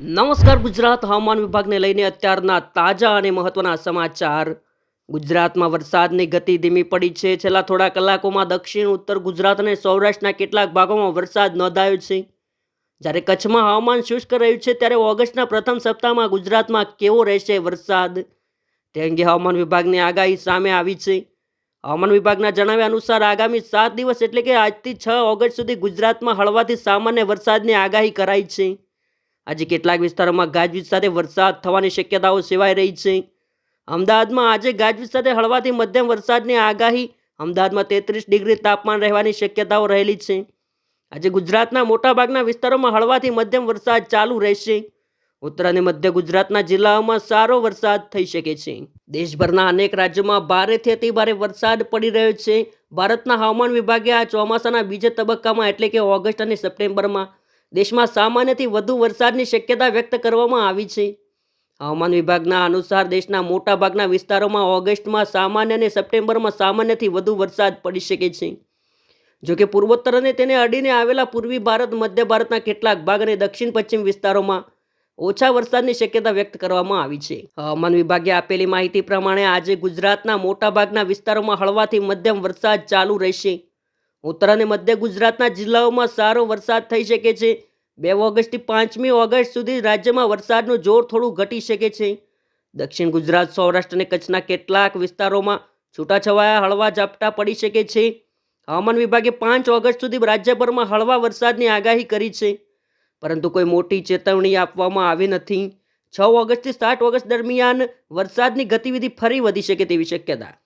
નમસ્કાર ગુજરાત હવામાન વિભાગને લઈને અત્યારના તાજા અને મહત્વના સમાચાર. ગુજરાતમાં વરસાદની ગતિ ધીમી પડી છે. છેલ્લા થોડા કલાકોમાં દક્ષિણ, ઉત્તર ગુજરાત અને સૌરાષ્ટ્રના કેટલાક ભાગોમાં વરસાદ નોંધાયો છે. જ્યારે કચ્છમાં હવામાન શુષ્ક રહ્યું છે, ત્યારે ઓગસ્ટના પ્રથમ સપ્તાહમાં ગુજરાતમાં કેવો રહેશે વરસાદ? તે અંગે હવામાન વિભાગની આગાહી સામે આવી છે. હવામાન વિભાગના જણાવ્યા અનુસાર, આગામી સાત દિવસ એટલે કે આજથી છ ઓગસ્ટ સુધી ગુજરાતમાં હળવાથી સામાન્ય વરસાદની આગાહી કરાઈ છે. આજે કેટલાક વિસ્તારોમાં ગાજવીજ સાથે વરસાદ થવાની શક્યતાઓ સેવાઈ રહી છે. અમદાવાદમાં આજે ગાજવીજ સાથે હળવાથી મધ્યમ વરસાદની આગાહી, અમદાવાદમાં તેત્રીસ ડિગ્રી તાપમાન રહેવાની શક્યતાઓ રહેલી છે. આજે ગુજરાતના મોટાભાગના વિસ્તારોમાં હળવાથી મધ્યમ વરસાદ ચાલુ રહેશે. ઉત્તર અને મધ્ય ગુજરાતના જિલ્લાઓમાં સારો વરસાદ થઈ શકે છે. દેશભરના અનેક રાજ્યોમાં ભારેથી અતિભારે વરસાદ પડી રહ્યો છે. ભારતના હવામાન વિભાગે આ ચોમાસાના બીજા તબક્કામાં, એટલે કે ઓગસ્ટ અને સપ્ટેમ્બરમાં દેશમાં સામાન્યથી વધુ વરસાદની શક્યતા વ્યક્ત કરવામાં આવી છે. હવામાન વિભાગના અનુસાર દેશના મોટાભાગના વિસ્તારોમાં ઓગસ્ટમાં સામાન્ય અને સપ્ટેમ્બરમાં સામાન્યથી વધુ વરસાદ પડી શકે છે. જોકે પૂર્વોત્તર અને તેને અડીને આવેલા પૂર્વી ભારત, મધ્ય ભારતના કેટલાક ભાગ અને દક્ષિણ પશ્ચિમ વિસ્તારોમાં ઓછા વરસાદની શક્યતા વ્યક્ત કરવામાં આવી છે. હવામાન વિભાગે આપેલી માહિતી પ્રમાણે આજે ગુજરાતના મોટાભાગના વિસ્તારોમાં હળવાથી મધ્યમ વરસાદ ચાલુ રહેશે. ઉત્તર અને મધ્ય ગુજરાતના જિલ્લાઓમાં સારો વરસાદ થઈ શકે છે. બે ઓગસ્ટથી પાંચમી ઓગસ્ટ સુધી રાજ્યમાં વરસાદનું જોર થોડું ઘટી શકે છે. દક્ષિણ ગુજરાત, સૌરાષ્ટ્ર અને કચ્છના કેટલાક વિસ્તારોમાં છૂટાછવાયા હળવા ઝાપટા પડી શકે છે. હવામાન વિભાગે પાંચ ઓગસ્ટ સુધી રાજ્યભરમાં હળવા વરસાદની આગાહી કરી છે. પરંતુ કોઈ મોટી ચેતવણી આપવામાં આવી નથી. છ ઓગસ્ટથી સાત ઓગસ્ટ દરમિયાન વરસાદની ગતિવિધિ ફરી વધી શકે તેવી શક્યતા.